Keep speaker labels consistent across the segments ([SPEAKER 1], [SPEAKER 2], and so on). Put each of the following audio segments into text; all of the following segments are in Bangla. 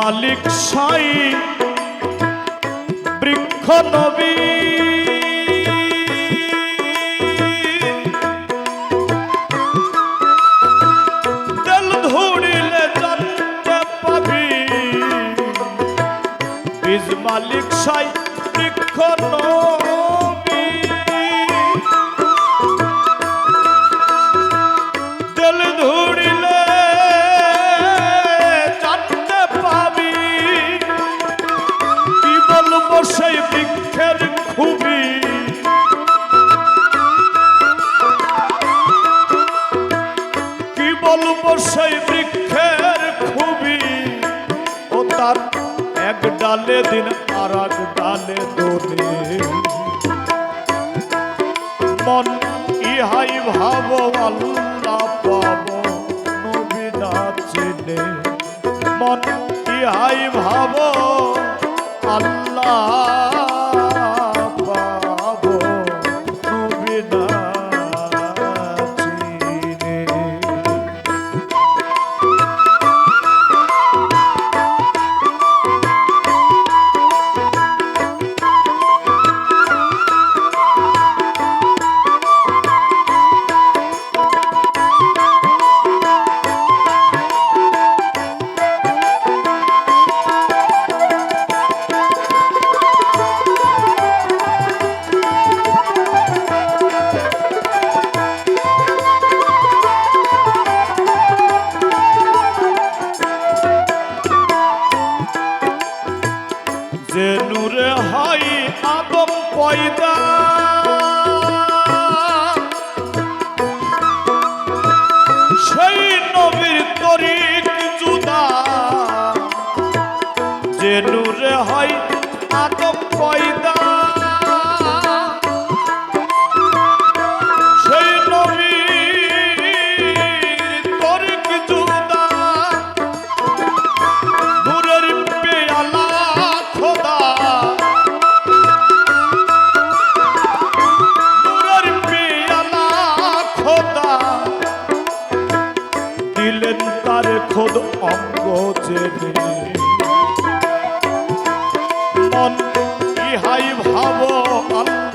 [SPEAKER 1] মালিক সাই বৃক্ষ নবী। ডালে দিন আর এক ডালে দুদিন। মন ইহাই ভাব, আল্লাহ পাব নবী না চিনে। মন ইহাই ভাব, আল্লাহ আদম পয়দা। Oh.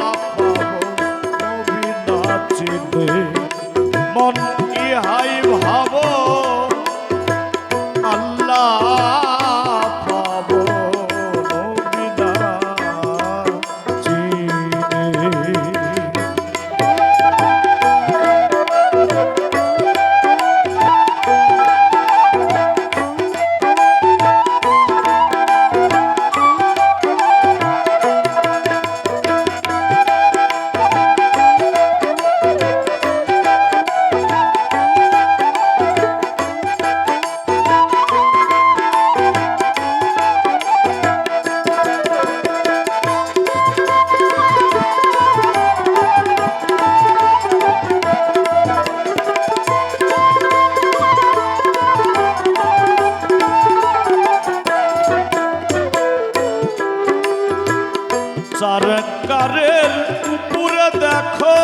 [SPEAKER 1] কারের উপরে দেখো।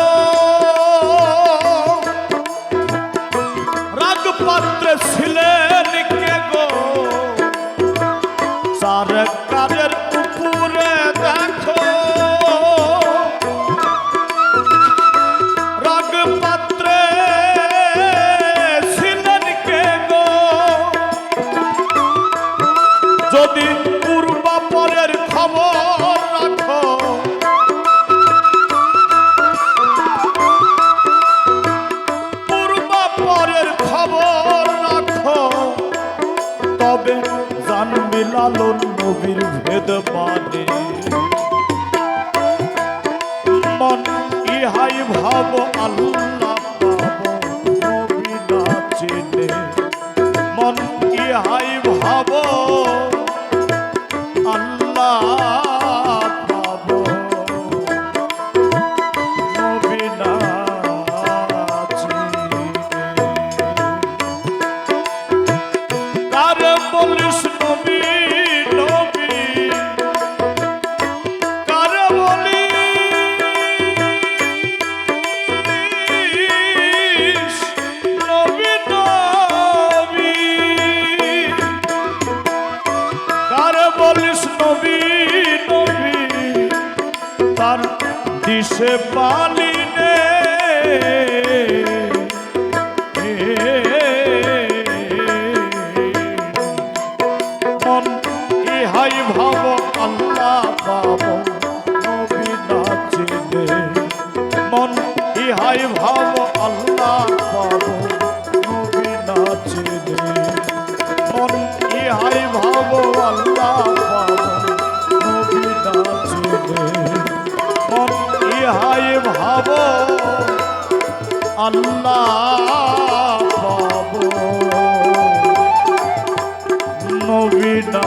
[SPEAKER 1] রাগপাত্রে ছিলেন কে গো? সরকারের উপরে দেখো। যদি জানবি লালন নবীর ভেদ পানে মন ইহাই ভাব আল্লাহ। দিশে পালি নে মন ইহাই ভাব, আল্লাহ পাব, নবী নাচিলে মন ইহাই ভাব, আল্লাহ পাব, নবী নাচিলে মন ইহাই ভাব, আল্লাহ আল্লাহ পাব নবীনা